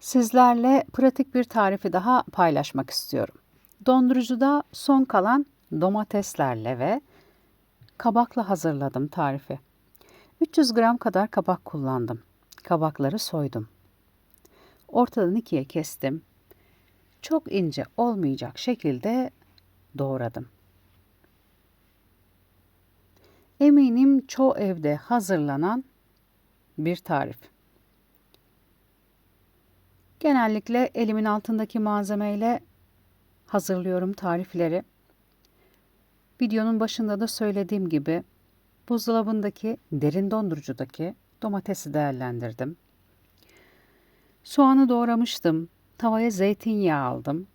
Sizlerle pratik bir tarifi daha paylaşmak istiyorum. Dondurucuda son kalan domateslerle ve kabakla hazırladım tarifi. 300 gram kadar kabak kullandım. Kabakları soydum. Ortadan ikiye kestim. Çok ince olmayacak şekilde doğradım. Eminim çoğu evde hazırlanan bir tarif. Genellikle elimin altındaki malzemeyle hazırlıyorum tarifleri. Videonun başında da söylediğim gibi buzdolabındaki derin dondurucudaki domatesi değerlendirdim. Soğanı doğramıştım. Tavaya zeytinyağı aldım.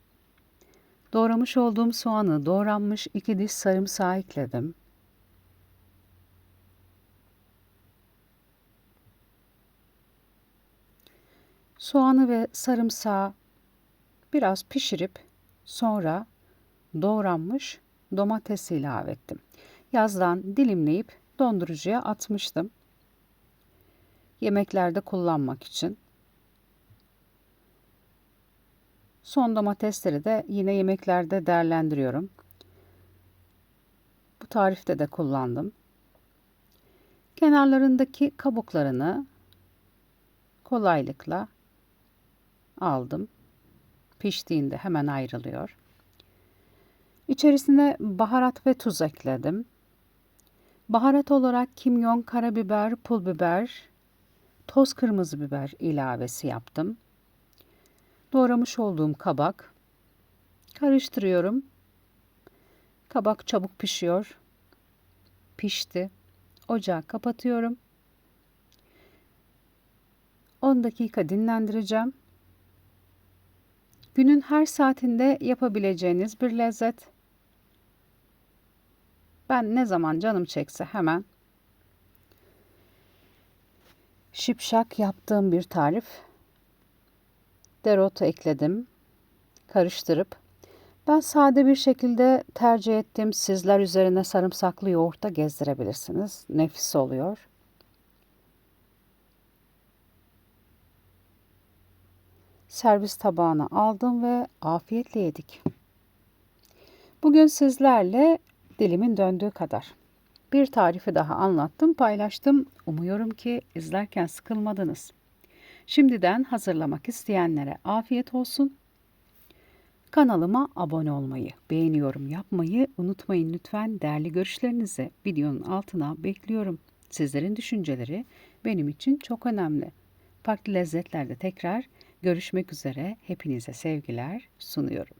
Doğramış olduğum soğanı doğranmış iki diş sarımsağı ekledim. Soğanı ve sarımsağı biraz pişirip sonra doğranmış domatesi ilave ettim. Yazdan dilimleyip dondurucuya atmıştım. Yemeklerde kullanmak için. Son domatesleri de yine yemeklerde değerlendiriyorum. Bu tarifte de kullandım. Kenarlarındaki kabuklarını kolaylıkla aldım. Piştiğinde hemen ayrılıyor. İçerisine baharat ve tuz ekledim. Baharat olarak kimyon, karabiber, pul biber, toz kırmızı biber ilavesi yaptım. Doğramış olduğum kabak. Karıştırıyorum. Kabak çabuk pişiyor. Pişti. Ocağı kapatıyorum. 10 dakika dinlendireceğim. Günün her saatinde yapabileceğiniz bir lezzet. Ben ne zaman canım çekse hemen şipşak yaptığım bir tarif. Dereotu ekledim. Karıştırıp ben sade bir şekilde tercih ettim. Sizler üzerine sarımsaklı yoğurt da gezdirebilirsiniz. Nefis oluyor. Servis tabağına aldım ve afiyetle yedik. Bugün sizlerle dilimin döndüğü kadar bir tarifi daha anlattım, paylaştım. Umuyorum ki izlerken sıkılmadınız. Şimdiden hazırlamak isteyenlere afiyet olsun. Kanalıma abone olmayı, beğeniyorum yapmayı unutmayın lütfen. Değerli görüşlerinizi videonun altına bekliyorum. Sizlerin düşünceleri benim için çok önemli. Farklı lezzetlerde tekrar Görüşmek üzere. Hepinize sevgiler sunuyorum.